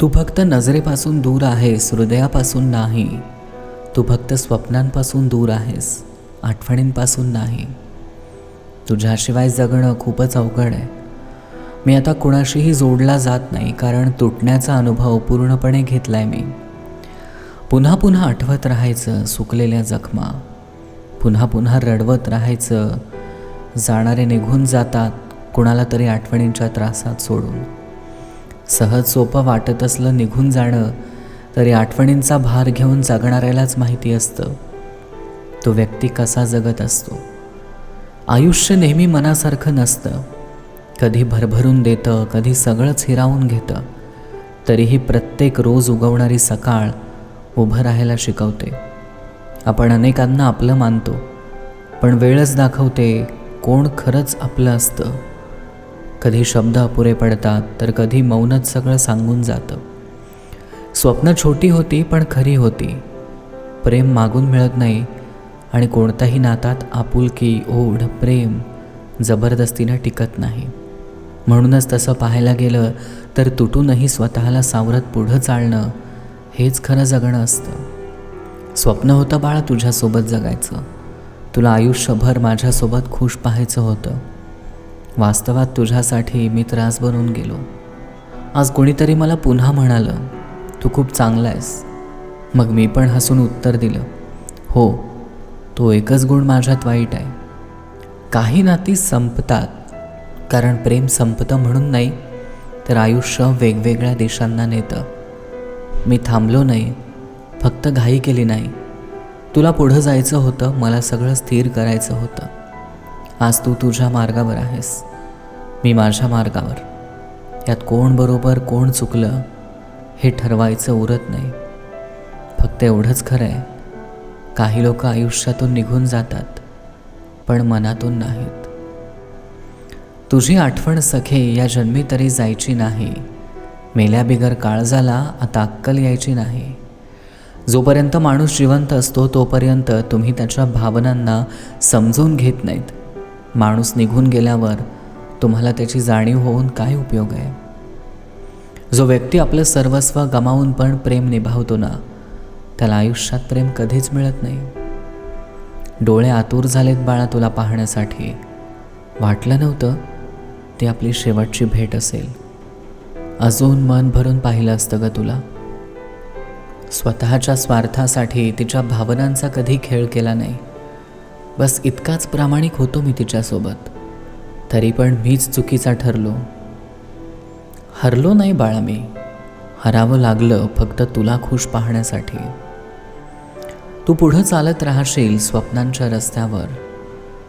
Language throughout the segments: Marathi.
तू फक्त नजरेपासून दूर आहेस हृदयापासून नाही. तू फक्त स्वप्नांपासून दूर आहेस आठवणींपासून नाही. तुझ्याशिवाय जगणं खूपच अवघड आहे. मी आता कुणाशीही जोडला जात नाही कारण तुटण्याचा अनुभव पूर्णपणे घेतलाय मी. पुन्हा पुन्हा आठवत राहायचं सुकलेल्या जखमा. पुन्हा पुन्हा रडवत राहायचं. जाणारे निघून जातात कुणाला तरी आठवणींच्या त्रासात सोडून. सहज सोपं वाटत असलं निघून जाणं तरी आठवणींचा भार घेऊन जगणाऱ्यालाच माहिती असतं. तो व्यक्ती कसा जगत असतो? आयुष्य नेहमी मनासारखं नसतं. कधी भरभरून देतं कधी सगळंच हिरावून घेतं. तरीही प्रत्येक रोज उगवणारी सकाळ उभं राहायला शिकवते. आपण अनेकांना आपलं मानतो पण वेळच दाखवते कोण खरंच आपलं असतं. कधी शब्द अपुरे पडतात तर कधी मौनच सगळं सांगून जातं. स्वप्न छोटी होती पण खरी होती. प्रेम मागून मिळत नाही आणि कोणत्याही नातात आपुलकी ओढ प्रेम जबरदस्तीनं टिकत नाही. म्हणूनच तसं पाहायला गेलं तर तुटूनही स्वतःला सावरत पुढं चालणं हेच खरं जगणं असतं. स्वप्न होतं बाळा तुझ्यासोबत जगायचं. तुला आयुष्यभर माझ्यासोबत खुश पाहायचं होतं. वास्तवात तुझ्यासाठी मी त्रास बनून गेलो. आज कोणीतरी मला पुन्हा म्हणालं तू खूप चांगला आहेस. मग मी पण हसून उत्तर दिलं हो तो एकच गुण माझ्यात वाईट आहे. काही नाती संपतात कारण प्रेम संपतं म्हणून नाही तर आयुष्य वेगवेगळ्या देशांना नेतं. मी थांबलो नाही फक्त घाई केली नाही. तुला पुढं जायचं होतं मला सगळं स्थिर करायचं होतं. आज तू तुझ्या मार्गावर आहेस. मी माझ्या मार्गावर. यात कोण बरोबर कोण चुकलं हे ठरवायचं उरत नाही. फक्त एवढंच खरं आहे काही लोक आयुष्यातून निघून जातात पण मनातून नाहीत. तुझी आठवण सखे या जन्मी तरी जायची नाही. मेल्याबिगर काळजाला आता अक्कल यायची नाही. जोपर्यंत माणूस जिवंत असतो तोपर्यंत तुम्ही त्याच्या भावनांना समजून घेत नाहीत. माणूस निघून गेल्यावर तुम्हाला त्याची जाणीव होऊन काय उपयोग आहे? जो व्यक्ती आपलं सर्वस्व गमावून पण प्रेम निभावतो ना त्याला आयुष्यात प्रेम कधीच मिळत नाही. डोळे आतूर झालेत बाळा तुला पाहण्यासाठी. वाटलं नव्हतं ती आपली शेवटची भेट असेल. अजून मन भरून पाहिलं असतं का तुला. स्वतःच्या स्वार्थासाठी तिच्या भावनांचा कधी खेळ केला नाही. बस इतकाच प्रामाणिक होतो मी तिच्यासोबत. तरी पण मीच चुकीचा ठरलो. हरलो नाही बाळा मी. हरावं लागलं फक्त तुला खुश पाहण्यासाठी. तू पुढं चालत राहशील स्वप्नांच्या रस्त्यावर.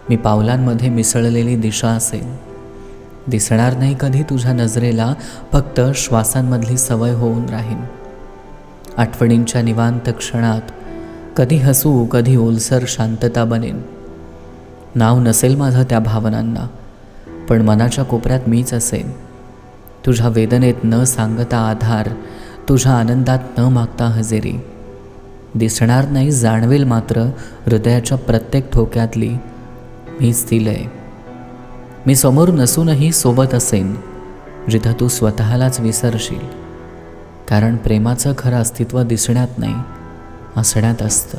मी पावलांमध्ये मिसळलेली दिशा असेल. दिसणार नाही कधी तुझ्या नजरेला फक्त श्वासांमधली सवय होऊन राहीन. आठवणींच्या निवांत क्षणात कधी हसू कधी ओलसर शांतता बनेन. नाव नसेल माझं त्या भावनांना पण मनाच्या कोपऱ्यात मीच असेन. तुझ्या वेदनेत न सांगता आधार तुझ्या आनंदात न मागता हजेरी. दिसणार नाही जाणवेल मात्र हृदयाच्या प्रत्येक ठोक्यातली मीच दिलंय. मी समोर नसूनही सोबत असेन जिथं तू स्वतःलाच विसरशील. कारण प्रेमाचं खरं अस्तित्व दिसण्यात नाही असण्यात असतं.